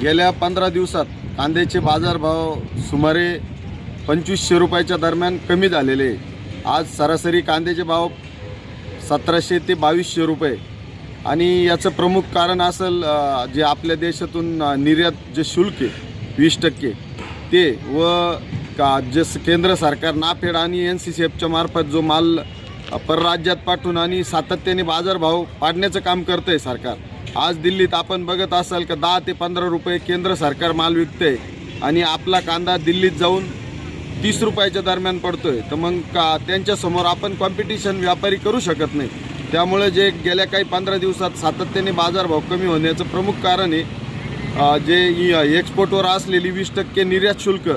गेल्या पंधरा दिवसात कांद्याचे बाजारभाव सुमारे पंचवीसशे रुपयाच्या दरम्यान कमी झालेले आहे. आज सरासरी कांद्याचे भाव सतराशे ते बावीसशे रुपये आणि याचं प्रमुख कारण असेल जे आपल्या देशातून निर्यात जे शुल्क आहे वीस टक्के ते व का जे केंद्र सरकार नाफेड आणि एन सी सी एफच्या मार्फत जो माल परराज्यात पाठवून आणि सातत्याने बाजारभाव पाडण्याचं काम करतं आहे सरकार आज दिल्लीत आपण बघत असाल का दहा ते पंधरा रुपये केंद्र सरकार माल विकते आणि आपला कांदा दिल्लीत जाऊन तीस रुपयाच्या दरम्यान पडतोय. तर मग का त्यांच्यासमोर आपण कॉम्पिटिशन व्यापारी करू शकत नाही. त्यामुळे जे गेल्या काही पंधरा दिवसात सातत्याने बाजारभाव कमी होण्याचं प्रमुख कारण आहे जे एक्सपोर्टवर असलेली वीस टक्के निर्यात शुल्क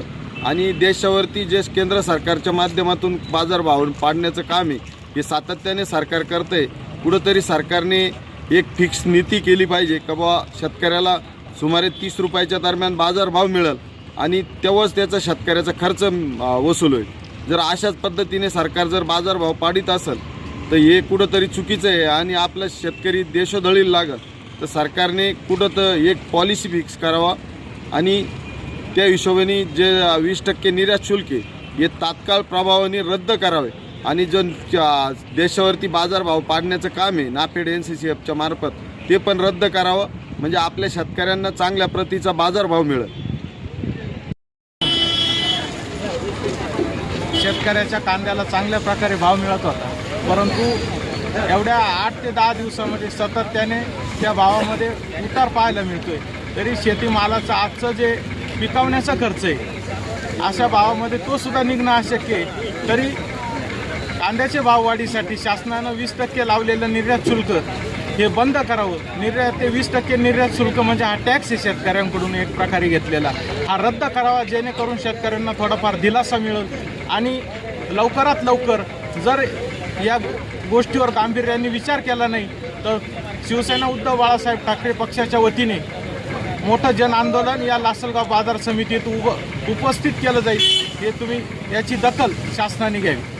आणि देशावरती जे केंद्र सरकारच्या माध्यमातून बाजारभाव पाडण्याचं काम आहे हे सातत्याने सरकार करतं आहे कुठंतरी सरकारने एक फिक्स नीती केली पाहिजे का बुवा शेतकऱ्याला सुमारे तीस रुपयाच्या दरम्यान बाजारभाव मिळेल आणि तेव्हाच त्याचा शेतकऱ्याचा खर्च वसूल होईल. जर अशाच पद्धतीने सरकार जर बाजारभाव पाडित असेल तर हे कुठंतरी चुकीचं आहे आणि आपला शेतकरी देशोधळील लागत तर सरकारने कुठं तर एक पॉलिसी फिक्स करावा आणि त्या हिशोबाने जे वीस टक्के निर्यात शुल्क आहे हे तात्काळ प्रभावाने रद्द करावे. आणि जो देशावरती बाजारभाव पाडण्याचं काम आहे नाफेड एन सी सी एफच्या मार्फत ते पण रद्द करावं म्हणजे आपल्या शेतकऱ्यांना चांगल्या प्रतीचा बाजारभाव मिळेल. शेतकऱ्याच्या कांद्याला चांगल्या प्रकारे भाव मिळत होता. परंतु एवढ्या आठ ते दहा दिवसामध्ये सातत्याने त्या भावामध्ये उतार पाहायला मिळतोय. तरी शेतीमालाचं आजचं जे पिकवण्याचा खर्च आहे अशा भावामध्ये तो सुद्धा निघणं अशक्य आहे. तरी कांद्याच्या भाववाढीसाठी शासनानं वीस टक्के लावलेलं निर्यात शुल्क हे बंद करावं. निर्यात ते वीस टक्के निर्यात शुल्क म्हणजे हा टॅक्स आहे शेतकऱ्यांकडून एक प्रकारे घेतलेला. हा रद्द करावा जेणेकरून शेतकऱ्यांना थोडाफार दिलासा मिळेल आणि लवकरात लवकर जर या गोष्टीवर गांभीर्याने विचार केला नाही तर शिवसेना उद्धव बाळासाहेब ठाकरे पक्षाच्या वतीने मोठं जन आंदोलन या लासलगाव बाजार समितीत उभ उपस्थित केलं जाईल. हे तुम्ही याची दखल शासनाने घ्यावी.